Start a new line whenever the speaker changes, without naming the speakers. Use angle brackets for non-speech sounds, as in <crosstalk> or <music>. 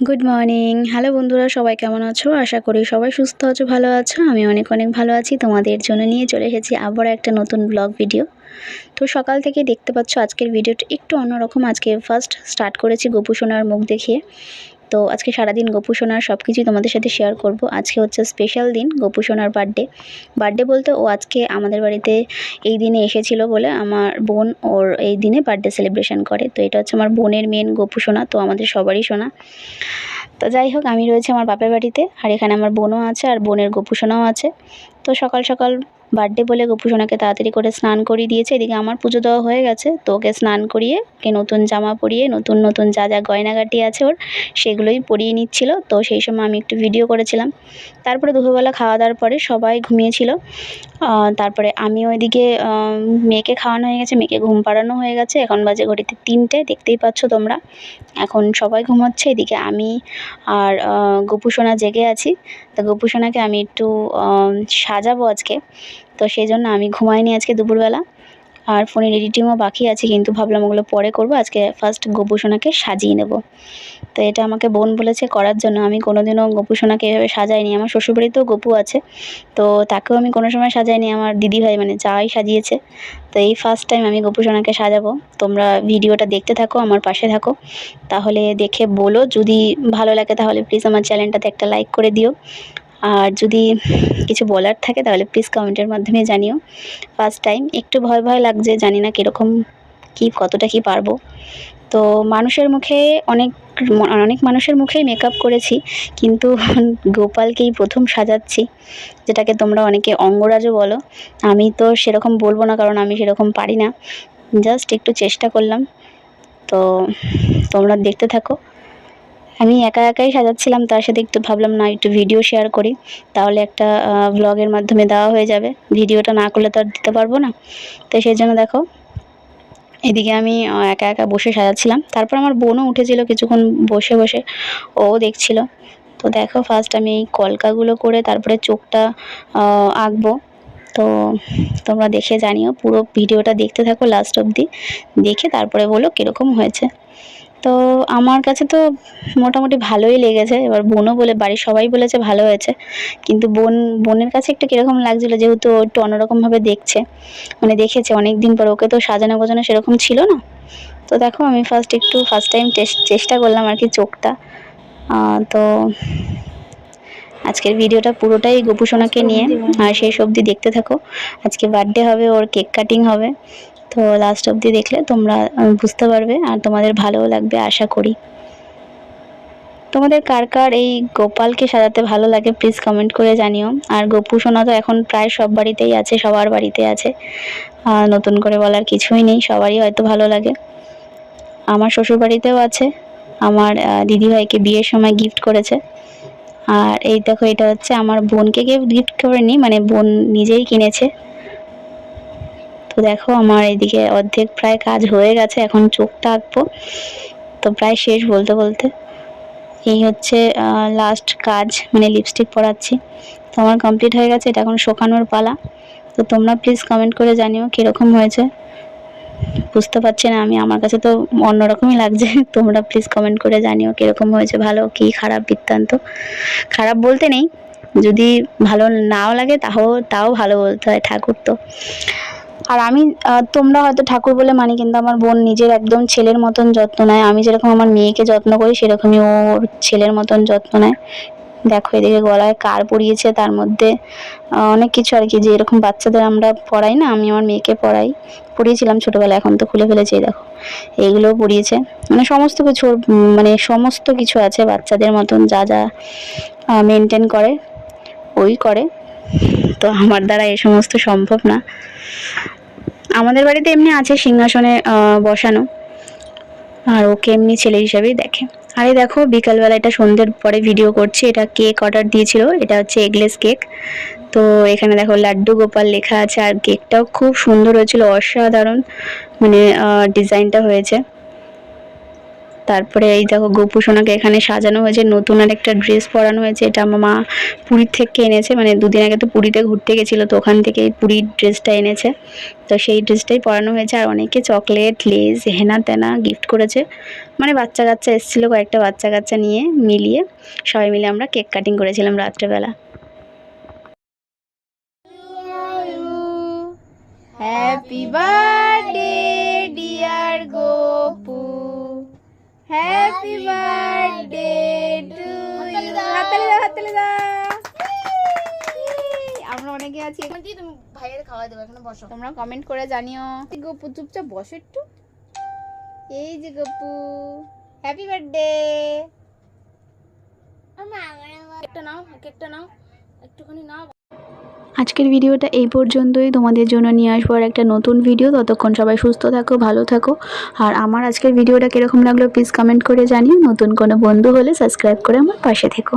Good morning hello বন্ধুরা, সবাই কেমন আছো? আশা করি সবাই সুস্থ আছো, ভালো আছো। আমি অনেক অনেক ভালো আছি। তোমাদের জন্য নিয়ে চলে এসেছি আবার একটা নতুন ব্লগ ভিডিও তো সকাল থেকে দেখতে পাচ্ছ আজকের ভিডিওটা একটু অন্যরকম। আজকে ফার্স্ট স্টার্ট করেছি গোপু সোনার মুখ দেখিয়ে। তো আজকে সারাদিন গোপু সোনার সব কিছুই তোমাদের সাথে শেয়ার করব। আজকে হচ্ছে স্পেশাল দিন, গোপু সোনার বার্থডে বার্থডে বলতে ও আজকে আমাদের বাড়িতে এই দিনে এসেছিল বলে আমার বোন ওর এই দিনে বার্থডে সেলিব্রেশন করে। তো এটা হচ্ছে আমার বোনের মেন গোপু সোনা, তো আমাদের সবারই সোনা। তো যাই হোক, আমি রয়েছে আমার বাপের বাড়িতে আর এখানে আমার বোনও আছে আর বোনের গোপু সোনাও আছে। তো সকাল সকাল বার্থডে বলে গোপু সোনাকে তাড়াতাড়ি করে স্নান করিয়ে দিয়েছে। এদিকে আমার পুজো দেওয়া হয়ে গেছে। তো ওকে স্নান করিয়ে, ওকে নতুন জামা পরিয়ে, নতুন নতুন যা যা গয়নাগাটি আছে ওর, সেগুলোই পরিয়ে নিচ্ছিল। তো সেই সময় আমি একটু ভিডিও করেছিলাম। তারপরে দুপুরবেলা খাওয়া দাওয়ার পরে সবাই ঘুমিয়েছিল। তারপরে আমি ওইদিকে মেয়েকে খাওয়ানো হয়ে গেছে। মেয়েকে ঘুম পাড়ানো হয়ে গেছে। এখন বাজে ঘড়িতে তিনটে, দেখতেই পাচ্ছ তোমরা। এখন সবাই ঘুমোচ্ছে। এদিকে আমি আর গোপু সোনা জেগে আছি। তো গোপু সোনাকে আমি একটু সাজাবো আজকে। তো সেই জন্য আমি ঘুমাইনি আজকে দুপুরবেলা। আর ফোনের এডিটিংও বাকি আছে, কিন্তু ভাবলাম ওগুলো পরে করব। আজকে ফার্স্ট গোপুসোনাকে সাজিয়ে নেব। তো এটা আমাকে বোন বলেছে করার জন্য। আমি কোনোদিনও গোপুসোনাকে এভাবে সাজাইনি। আমার শ্বশুরবাড়িতেও গপু আছে। তো তাকেও আমি কোনো সময় সাজাইনি। আমার দিদি ভাই মানে যাই সাজিয়েছে। তো এই ফার্স্ট টাইম আমি গোপুসোনাকে সাজাবো। তোমরা ভিডিওটা দেখতে থাকো, আমার পাশে থাকো। তাহলে দেখে বলো। যদি ভালো লাগে তাহলে প্লিজ আমার চ্যানেলটাতে একটা লাইক করে দিও। আর যদি কিছু বলার থাকে তাহলে প্লিজ কমেন্টের মাধ্যমে জানিও। ফার্স্ট টাইম একটু ভয় ভয় লাগছে, জানি না কীরকম কী, কতটা কি পারব। তো মানুষের মুখে অনেক অনেক মানুষের মুখেই মেকআপ করেছি, কিন্তু <laughs> গোপালকেই প্রথম সাজাচ্ছি, যেটাকে তোমরা অনেকে অঙ্গরাজও বলো। আমি তো সেরকম বলব না, কারণ আমি সেরকম পারি না। জাস্ট একটু চেষ্টা করলাম। তো তোমরা দেখতে থাকো। আমি একা একাই সাজাচ্ছিলাম, তার সাথে একটু ভাবলাম, না, একটু ভিডিও শেয়ার করি। তাহলে একটা ব্লগের মাধ্যমে দেওয়া হয়ে যাবে। ভিডিওটা না করলে তো আর দিতে পারব না। তো সেই জন্য দেখো, এদিকে আমি একা একা বসে সাজাচ্ছিলাম। তারপর আমার বোনও উঠেছিল কিছুক্ষণ বসে বসে। ও দেখছিল। তো দেখো ফার্স্ট আমি এই কলকাগুলো করে তারপরে চোখটা আঁকবো। তো তোমরা দেখে জানিও, পুরো ভিডিওটা দেখতে থাকো লাস্ট অবধি। দেখে তারপরে বলো কীরকম হয়েছে। তো আমার কাছে তো মোটামুটি ভালোই লেগেছে। এবার বোনও বলে, বাড়ির সবাই বলেছে ভালো হয়েছে। কিন্তু বোন, বোনের কাছে একটু কীরকম লাগছিল যেহেতু ও একটু অন্যরকমভাবে দেখছে। মানে দেখেছে অনেক দিন পর ওকে তো সাজানো গোজানো সেরকম ছিল না। তো দেখো, আমি ফার্স্ট একটু ফার্স্ট টাইম চেষ্টা করলাম আর কি চোখটা। তো আজকের ভিডিওটা পুরোটাই গোপুসোনাকে নিয়ে। আর সেই সবজি দেখতে থাকো। আজকে বার্থডে হবে, ওর কেক কাটিং হবে। তো লাস্ট অবধি দেখলে তোমরা বুঝতে পারবে আর তোমাদের ভালোও লাগবে, আশা করি। তোমাদের কার কার এই গোপালকে সাজাতে ভালো লাগে প্লিজ কমেন্ট করে জানিও। আর গোপু সোনা তো এখন প্রায় সব বাড়িতেই আছে, সবার বাড়িতে আছে। নতুন করে বলার কিছুই নেই, সবারই হয়তো ভালো লাগে। আমার শ্বশুর বাড়িতেও আছে, আমার দিদিভাইকে বিয়ের সময় গিফট করেছে। আর এই দেখো, এটা হচ্ছে আমার বোনকে গিফট করে করেনি মানে বোন নিজেই কিনেছে। তো দেখো আমার এদিকে অর্ধেক প্রায় কাজ হয়ে গেছে, এখন চোখটা আঁকবো তো প্রায় শেষ বলতে বলতে। এই হচ্ছে লাস্ট কাজ মানে লিপস্টিক পরাচ্ছি। তো আমার কমপ্লিট হয়ে গেছে, এটা এখন শোকানোর পালা। তো তোমরা প্লিজ কমেন্ট করে জানিও কীরকম হয়েছে। বুঝতে পারছি না, আমি আমার কাছে তো অন্যরকমই লাগছে। <laughs> তোমরা প্লিজ কমেন্ট করে জানিও কীরকম হয়েছে, ভালো কি খারাপ বৃত্তান্ত। খারাপ বলতে নেই, যদি ভালো নাও লাগে তাও তাও ভালো বলতে হয় ঠাকুর তো। আর আমি তোমরা হয়তো ঠাকুর বলে মানি, কিন্তু আমার বোন নিজের একদম ছেলের মতন যত্ন নেয়। আমি যেরকম আমার মেয়েকে যত্ন করি, সেরকমই ওর ছেলের মতন যত্ন নেয়। দেখো এদিকে গলায় কার পরিয়েছে, তার মধ্যে অনেক কিছু আর কি। যে এরকম বাচ্চাদের আমরা পড়াই না, আমি আমার মেয়েকে পড়াই। পড়িয়েছিলাম ছোটোবেলায়, এখন তো খুলে ফেলেছি দেখো। এইগুলোও পড়িয়েছে। মানে সমস্ত কিছু মানে সমস্ত কিছু আছে বাচ্চাদের মতন, যা যা মেনটেন করে, ওই করে। তো আমার দ্বারা এ সমস্ত সম্ভব না। আমাদের বাড়িতে এমনি আছে সিংহাসনে বসানো। আর ওকে এমনি ছেলে হিসাবেই দেখে। আরে দেখো, বিকালবেলা এটা সন্ধ্যের পরে ভিডিও করছি। এটা কেক অর্ডার দিয়েছিল। এটা হচ্ছে এগলেস কেক তো এখানে দেখো লাড্ডু গোপাল লেখা আছে। আর কেকটাও খুব সুন্দর হয়েছিল। অসাধারণ। মানে ডিজাইনটা হয়েছে। তারপরে এই দেখো গোপু সোনাকে এখানে সাজানো হয়েছে, নতুন আর একটা ড্রেস পরানো হয়েছে, এটা আমার মা পুরীর থেকে এনেছে মানে দুদিন আগে তো পুরীতে ঘুরতে গেছিল, তো ওখান থেকে পুরীর ড্রেসটা এনেছে। তো সেই ড্রেসটাই পরানো হয়েছে, আর অনেকে চকলেট লেস হেনা তেনা গিফট করেছে। মানে বাচ্চা কাচ্চা এসেছিল কয়েকটা বাচ্চা কাচ্চা নিয়ে মিলিয়ে, সবাই মিলে আমরা কেক কাটিং করেছিলাম রাত্রেবেলা।
Happy birthday happy birthday to you হাততালি দাও হাততালি দাও আমরা অনেকে আছি।
তুমি ভাইয়ের খাওয়া দেবো এখানে বসো।
তোমরা কমেন্ট করে জানিও। গপু চুপচাপ বসো একটু। এই যে গপু হ্যাপি বার্থডে
কেকটা নাও কেকটা নাও। একটুখানি নাও।
আজকের ভিডিওটা এই পর্যন্তই। তোমাদের জন্য নিয়ে আসব আর একটা নতুন ভিডিও। ততক্ষণ সবাই সুস্থ থাকো, ভালো থাকো। আর আমার আজকের ভিডিওটা কীরকম লাগল প্লিজ কমেন্ট করে জানিও। নতুন কোনো বন্ধু হলে সাবস্ক্রাইব করে আমার পাশে থেকো।